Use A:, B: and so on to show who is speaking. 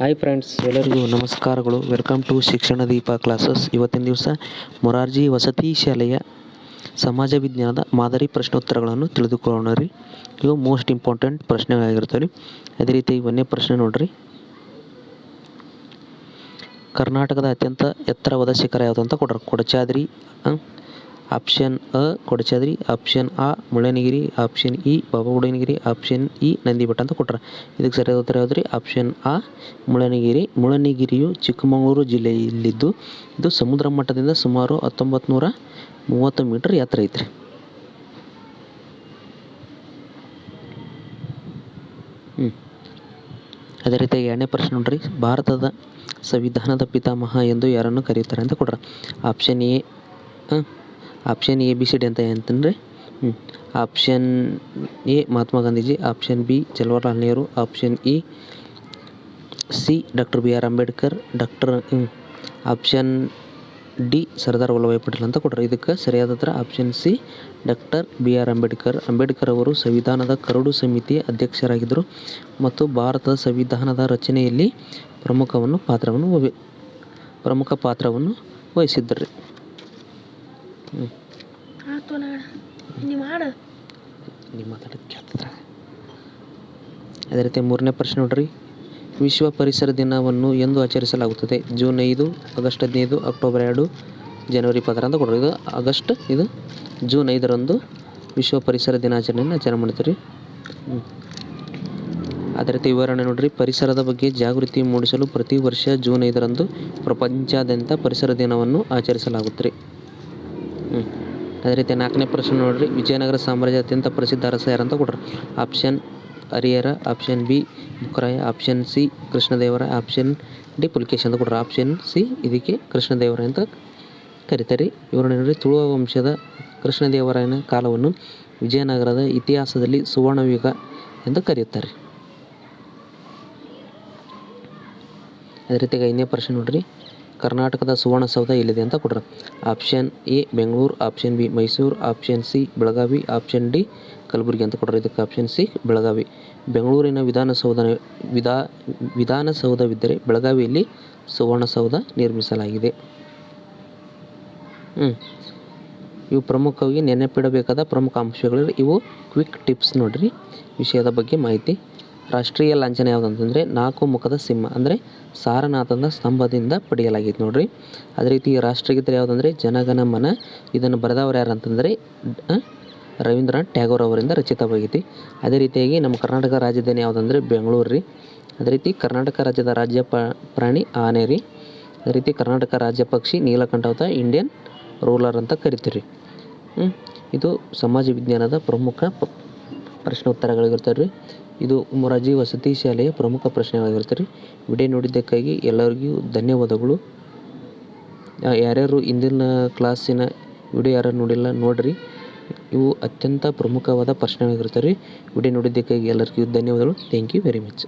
A: Hi friends ಎಲ್ಲರಿಗೂ ನಮಸ್ಕಾರಗಳು. Welcome to ಶಿಕ್ಷಣ ದೀಪ ಕ್ಲಾಸಸ್ ಇವತ್ತಿನ ದಿವಸ ಮೊರಾರ್ಜಿ ವಸತಿ ಶಾಲೆಯ ಸಮಾಜ ವಿಜ್ಞಾನದ ಮಾದರಿ ಪ್ರಶ್ನೋತ್ತರಗಳನ್ನು ತಿಳಿದುಕೊಳ್ಳೋಣ ರೀ. ಇವು ಮೋಸ್ಟ್ ಇಂಪಾರ್ಟೆಂಟ್ ಪ್ರಶ್ನೆಗಳಾಗಿರ್ತವೆ ರೀ. ಅದೇ ರೀತಿ ಒಂದೇ ಪ್ರಶ್ನೆ ನೋಡ್ರಿ. ಕರ್ನಾಟಕದ ಅತ್ಯಂತ ಎತ್ತರವಾದ ಶಿಖರ ಯಾವುದು ಅಂತ ಕೊಡ್ರಿ ಕೊಡಚಾದ್ರಿ ಆಪ್ಷನ್ ಅ ಕೊಡಚಾದ್ರಿ, ಆಪ್ಷನ್ ಆ ಮುಳ್ಳನಗಿರಿ ಆಪ್ಷನ್ ಇ ಬಾಬಾಬುಡನಗಿರಿ ಆಪ್ಷನ್ ಇ ನಂದಿಬೆಟ್ಟ ಅಂತ ಕೊಟ್ರ. ಇದಕ್ಕೆ ಸರಿಯಾದ ಉತ್ತರ ಯಾವುದ್ರಿ? ಆಪ್ಷನ್ ಆ ಮುಳ್ಳನಗಿರಿ ಮುಳ್ಳಯ್ಯನಗಿರಿಯು ಚಿಕ್ಕಮಗಳೂರು ಜಿಲ್ಲೆಯಲ್ಲಿದ್ದು ಇದು ಸಮುದ್ರ ಮಟ್ಟದಿಂದ ಸುಮಾರು ಹತ್ತೊಂಬತ್ತು ನೂರ ಮೂವತ್ತು ಮೀಟರ್ ಎತ್ತರ ಐತ್ರಿ. ಹ್ಞೂ ಅದೇ ರೀತಿಯಾಗಿ ಎರಡನೇ ಪ್ರಶ್ನೆ ನೋಡ್ರಿ. ಭಾರತದ ಸಂವಿಧಾನದ ಪಿತಾಮಹ ಎಂದು ಯಾರನ್ನು ಕರೆಯುತ್ತಾರೆ ಅಂತ ಕೊಡ್ರ option A option A, B, C, D ಅಂತ ಅಂತಂದರೆ ಹ್ಞೂ option A, Mahatma Gandhiji, option B, Jawaharlal Nehru, option E, C, doctor B R Ambedkar, doctor option D, Sardar Vallabhbhai Patel ಅಂತ ಕೊಟ್ಟರು ಇದಕ್ಕೆ ಸರಿಯಾದ ಹತ್ರ option C, doctor B R Ambedkar. Ambedkar ಅವರು ಸಂವಿಧಾನದ ಕರಡು ಸಮಿತಿಯ ಅಧ್ಯಕ್ಷರಾಗಿದ್ದರು ಮತ್ತು ಭಾರತದ ಸಂವಿಧಾನದ ರಚನೆಯಲ್ಲಿ ಪ್ರಮುಖವನ್ನು ಪಾತ್ರವನ್ನು ಪ್ರಮುಖ ಪಾತ್ರವನ್ನು ವಹಿಸಿದ್ದರು.
B: ನಾಡ, ನೀ ಮಾಡು.
A: ಅದೇ ರೀತಿ ಮೂರನೇ ಪ್ರಶ್ನೆ ನೋಡ್ರಿ. ವಿಶ್ವ ಪರಿಸರ ದಿನವನ್ನು ಎಂದು ಆಚರಿಸಲಾಗುತ್ತದೆ. ಜೂನ್ ಐದು, ಆಗಸ್ಟ್ ಹದಿನೈದು, ಅಕ್ಟೋಬರ್ ಎರಡು, ಜನವರಿ ಇಪ್ಪತ್ತರ ಅಂತ ಕೊಡ್ರಿ. ಇದು ಆಗಸ್ಟ್, ಇದು ಜೂನ್ ಐದರಂದು ವಿಶ್ವ ಪರಿಸರ ದಿನಾಚರಣೆಯನ್ನು ಆಚರಣೆ ಮಾಡ್ತೀರಿ. ಅದೇ ರೀತಿ ವಿವರಣೆ ನೋಡ್ರಿ. ಪರಿಸರದ ಬಗ್ಗೆ ಜಾಗೃತಿ ಮೂಡಿಸಲು ಪ್ರತಿ ವರ್ಷ ಜೂನ್ ಐದರಂದು ಪ್ರಪಂಚಾದ್ಯಂತ ಪರಿಸರ ದಿನವನ್ನು ಆಚರಿಸಲಾಗುತ್ತದೆ. ಅದೇ ರೀತಿ ನಾಲ್ಕನೇ ಪ್ರಶ್ನೆ ನೋಡ್ರಿ. ವಿಜಯನಗರ ಸಾಮ್ರಾಜ್ಯ ಅತ್ಯಂತ ಪ್ರಸಿದ್ಧ ಅರಸ ಯಾರಂತ ಕೊಡ್ರಿ. Option Harihara option B Bukkaraya option C Krishnadevara option D Pulikesh ಅಂತ ಕೊಡ್ರಿ. ಆಪ್ಷನ್ ಸಿ ಇದಕ್ಕೆ ಕೃಷ್ಣದೇವರ ಅಂತ ಕರೀತಾರೆ. ಇವರು ನೋಡ್ರಿ ತುಳುವ ವಂಶದ ಕೃಷ್ಣದೇವರಾಯನ ಕಾಲವನ್ನು ವಿಜಯನಗರದ ಇತಿಹಾಸದಲ್ಲಿ ಸುವರ್ಣಯುಗ ಎಂದು ಕರೆಯುತ್ತಾರೆ. ಅದೇ ರೀತಿ ಐದನೇ ಪ್ರಶ್ನೆ ನೋಡ್ರಿ. ಕರ್ನಾಟಕದ ಸುವರ್ಣಸೌಧ ಎಲ್ಲಿದೆ ಅಂತ ಕೊಟ್ಟರು option A, Bengaluru, option B, Mysuru, option C, Belagavi, option D, Kalaburagi ಅಂತ ಕೊಟ್ಟರು ಇದಕ್ಕೆ ಆಪ್ಷನ್ ಸಿ, ಬೆಳಗಾವಿ. ಬೆಂಗಳೂರಿನ ವಿಧಾನಸೌಧ ವಿಧಾ, ವಿಧಾನಸೌಧವಿದ್ದರೆ ಬೆಳಗಾವಿಯಲ್ಲಿ ಸುವರ್ಣಸೌಧ ನಿರ್ಮಿಸಲಾಗಿದೆ. ಹ್ಞೂ ಇವು ಪ್ರಮುಖವಾಗಿ ನೆನಪಿಡಬೇಕಾದ ಪ್ರಮುಖ ಅಂಶಗಳು ಇವು ಕ್ವಿಕ್ ಟಿಪ್ಸ್ ನೋಡಿರಿ. ವಿಷಯದ ಬಗ್ಗೆ ಮಾಹಿತಿ ರಾಷ್ಟ್ರೀಯ ಲಾಂಛನ ಯಾವುದಂತಂದರೆ ನಾಲ್ಕು ಮುಖದ ಸಿಂಹ, ಅಂದರೆ ಸಾರನಾಥನ ಸ್ತಂಭದಿಂದ ಪಡೆಯಲಾಗಿತ್ತು ನೋಡ್ರಿ. ಅದೇ ರೀತಿ ರಾಷ್ಟ್ರಗೀತೆ ಯಾವುದಂದರೆ ಜನಗಣ ಮನ, ಇದನ್ನು ಬರೆದವರು ಯಾರು ಅಂತಂದರೆ ರವೀಂದ್ರನಾಥ್ ಟ್ಯಾಗೋರ್ ಅವರಿಂದ ರಚಿತವಾಗೈತಿ ಅದೇ ರೀತಿಯಾಗಿ ನಮ್ಮ ಕರ್ನಾಟಕ ರಾಜಧಾನಿ ಯಾವುದಂದರೆ ಬೆಂಗಳೂರು ರೀ. ಅದೇ ರೀತಿ ಕರ್ನಾಟಕ ರಾಜ್ಯದ ರಾಜ್ಯ ಪ್ರಾಣಿ ಆನೆ ರೀ. ಅದೇ ರೀತಿ ಕರ್ನಾಟಕ ರಾಜ್ಯ ಪಕ್ಷಿ ನೀಲಕಂಠವತ ಇಂಡಿಯನ್ ರೂಲರ್ ಅಂತ ಕರಿತೀರಿ. ಇದು ಸಮಾಜ ವಿಜ್ಞಾನದ ಪ್ರಮುಖ ಪ್ರಶ್ನೋತ್ತರಗಳಿರ್ತವೆ ರೀ ಇದು ಮೊರಾರ್ಜಿ ವಸತಿ ಶಾಲೆಯ ಪ್ರಮುಖ ಪ್ರಶ್ನೆಗಳಾಗಿರ್ತವೆ ರೀ ವಿಡಿಯೋ ನೋಡಿದ್ದಕ್ಕಾಗಿ ಎಲ್ಲರಿಗೂ ಧನ್ಯವಾದಗಳು. ಯಾರ್ಯಾರು ಇಂದಿನ ಕ್ಲಾಸಿನ ವಿಡಿಯೋ ಯಾರು ನೋಡಿಲ್ಲ ನೋಡಿರಿ. ಇವು ಅತ್ಯಂತ ಪ್ರಮುಖವಾದ ಪ್ರಶ್ನೆಗಳಾಗಿರ್ತವೆ ರೀ ವಿಡಿಯೋ ನೋಡಿದ್ದಕ್ಕಾಗಿ ಎಲ್ಲರಿಗೂ ಧನ್ಯವಾದಗಳು. Thank you very much